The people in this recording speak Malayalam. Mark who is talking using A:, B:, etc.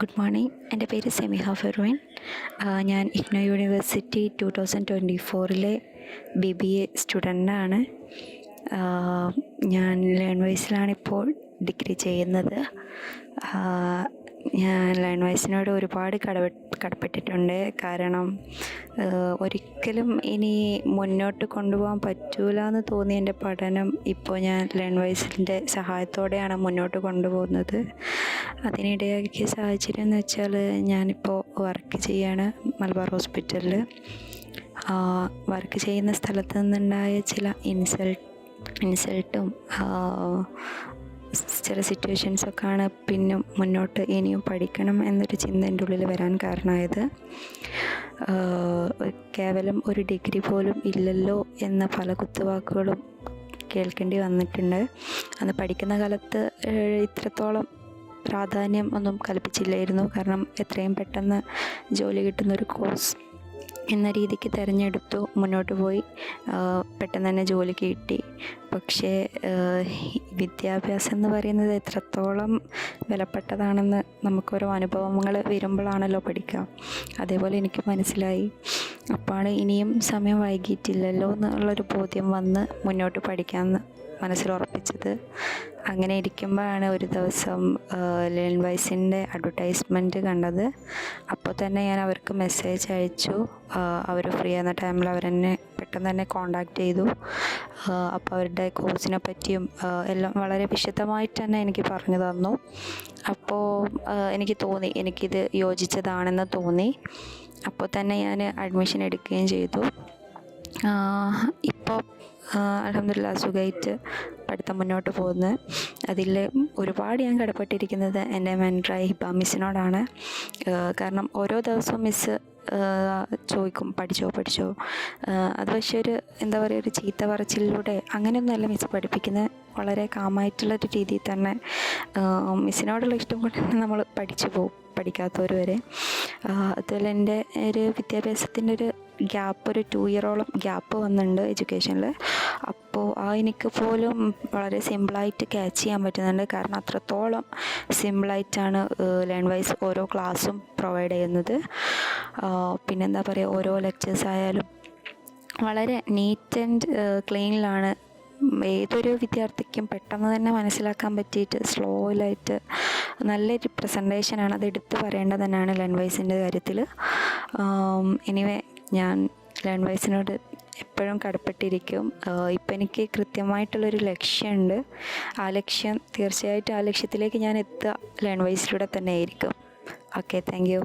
A: ഗുഡ് മോർണിംഗ് എന്റെ പേര് സെമിഹ ഫെർവിൻ. ഞാൻ IGNOU university two thousand twenty ഫോറിലെ B B A സ്റ്റുഡന്റാണ്. ഞാൻ ലേൺ വൈസിലാണിപ്പോൾ ഡിഗ്രി ചെയ്യുന്നത്. ഞാൻ ലേൺ വൈസിനോട് ഒരുപാട് കടപെ കടപ്പെട്ടിട്ടുണ്ട്. കാരണം ഒരിക്കലും ഇനി മുന്നോട്ട് കൊണ്ടുപോകാൻ പറ്റൂല എന്ന് തോന്നിയ എന്റെ പഠനം ഇപ്പോൾ ഞാൻ ലേൺ വൈസിന്റെ സഹായത്തോടെയാണ് മുന്നോട്ട് കൊണ്ടുപോകുന്നത്. അതിനിടയാക്കിയ സാഹചര്യം എന്ന് വെച്ചാൽ ഞാനിപ്പോൾ വർക്ക് ചെയ്യാണ് മലബാർ ഹോസ്പിറ്റലിൽ. വർക്ക് ചെയ്യുന്ന സ്ഥലത്ത് നിന്നുണ്ടായ ചില ഇൻസൾട്ട് ഇൻസൾട്ടും ചില സിറ്റുവേഷൻസൊക്കെയാണ് പിന്നെ മുന്നോട്ട് ഇനിയും പഠിക്കണം എന്നൊരു ചിന്ത എന്റെ ഉള്ളിൽ വരാൻ കാരണമായത്. കേവലം ഒരു ഡിഗ്രി പോലും ഇല്ലല്ലോ എന്ന പല കുത്തുവാക്കുകളും കേൾക്കേണ്ടി വന്നിട്ടുണ്ട്. അന്ന് പഠിക്കുന്ന കാലത്ത് ഇത്രത്തോളം പ്രാധാന്യം ഒന്നും കൽപ്പിച്ചില്ലായിരുന്നു. കാരണം എത്രയും പെട്ടെന്ന് ജോലി കിട്ടുന്നൊരു കോഴ്സ് എന്ന രീതിക്ക് തിരഞ്ഞെടുത്തു മുന്നോട്ട് പോയി. പെട്ടെന്ന് തന്നെ ജോലി കിട്ടി. പക്ഷേ വിദ്യാഭ്യാസം എന്ന് പറയുന്നത് എത്രത്തോളം വിലപ്പെട്ടതാണെന്ന് നമുക്കോരോ അനുഭവങ്ങൾ വരുമ്പോഴാണല്ലോ പഠിക്കുക. അതേപോലെ എനിക്ക് മനസ്സിലായി. അപ്പാണ് ഇനിയും സമയം വൈകിയിട്ടില്ലല്ലോ എന്നുള്ളൊരു ബോധ്യം വന്ന് മുന്നോട്ട് പഠിക്കാമെന്ന് മനസ്സിൽ ഉറപ്പിച്ചത് അങ്ങനെ ഇരിക്കുമ്പോഴാണ് ഒരു ദിവസം ലേൺ വൈസിന്റെ അഡ്വർടൈസ്മെന്റ് കണ്ടത്. അപ്പോൾ തന്നെ ഞാൻ അവർക്ക് മെസ്സേജ് അയച്ചു. അവർ ഫ്രീ ആകുന്ന ടൈമിൽ അവരെന്നെ പെട്ടെന്ന് തന്നെ കോണ്ടാക്ട് ചെയ്തു. അപ്പോൾ അവരുടെ കോഴ്സിനെ പറ്റിയും എല്ലാം വളരെ വിശദമായിട്ട് തന്നെ എനിക്ക് പറഞ്ഞു തന്നു. അപ്പോൾ എനിക്ക് തോന്നി എനിക്കിത് യോജിച്ചതാണെന്ന് തോന്നി. അപ്പോൾ തന്നെ ഞാൻ അഡ്മിഷൻ എടുക്കുകയും ചെയ്തു. ഇപ്പോൾ അലഹമില്ല സുഖമായിട്ട് പഠിത്തം മുന്നോട്ട് പോകുന്നത് അതിൽ ഒരുപാട് ഞാൻ കടപ്പെട്ടിരിക്കുന്നത് എന്റെ മെൻട്രായി ഹിബ മിസ്സിനോടാണ്. കാരണം ഓരോ ദിവസവും മിസ്സ് ചോദിക്കും പഠിച്ചോ പഠിച്ചോ? അത് പക്ഷേ ഒരു എന്താ പറയുക ഒരു ചീത്ത പറച്ചിലൂടെ അങ്ങനെയൊന്നുമല്ല മിസ് പഠിപ്പിക്കുന്നത് വളരെ കാമായിട്ടുള്ളൊരു രീതിയിൽ തന്നെ മിസ്സിനോടുള്ള ഇഷ്ടം കൊണ്ട് തന്നെ നമ്മൾ പഠിച്ചു പോകും പഠിക്കാത്തവർ വരെ. അതുപോലെ എന്റെ ഒരു വിദ്യാഭ്യാസത്തിന്റെ ഒരു ഗ്യാപ്പ് ഒരു ടു ഇയറോളം ഗ്യാപ്പ് വന്നിട്ടുണ്ട് എഡ്യൂക്കേഷനിൽ അപ്പോൾ ആ എനിക്ക് പോലും വളരെ സിമ്പിളായിട്ട് ക്യാച്ച് ചെയ്യാൻ പറ്റുന്നുണ്ട്. കാരണം അത്രത്തോളം സിമ്പിളായിട്ടാണ് ലേൺ വൈസ് ഓരോ ക്ലാസ്സും പ്രൊവൈഡ് ചെയ്യുന്നത്. പിന്നെന്താ പറയുക ഓരോ ലെക്ചേഴ്സ് ആയാലും വളരെ നീറ്റ് ആൻഡ് ക്ലീനിലാണ്. ഏതൊരു വിദ്യാർത്ഥിക്കും പെട്ടെന്ന് തന്നെ മനസ്സിലാക്കാൻ പറ്റിയിട്ട് സ്ലോയിലായിട്ട് നല്ലൊരു പ്രസന്റേഷനാണ് അത് എടുത്തു പറയേണ്ടത് തന്നെയാണ് ലെൻവൈസിന്റെ കാര്യത്തിൽ എനിവേ ഞാൻ ലേൺ വൈസിനോട് എപ്പോഴും കടപ്പെട്ടിരിക്കും. ഇപ്പം എനിക്ക് കൃത്യമായിട്ടുള്ളൊരു ലക്ഷ്യമുണ്ട്. ആ ലക്ഷ്യം തീർച്ചയായിട്ടും ആ ലക്ഷ്യത്തിലേക്ക് ഞാൻ എത്തുക ലേൺവൈസിലൂടെ തന്നെ ആയിരിക്കും ഓക്കെ താങ്ക് യു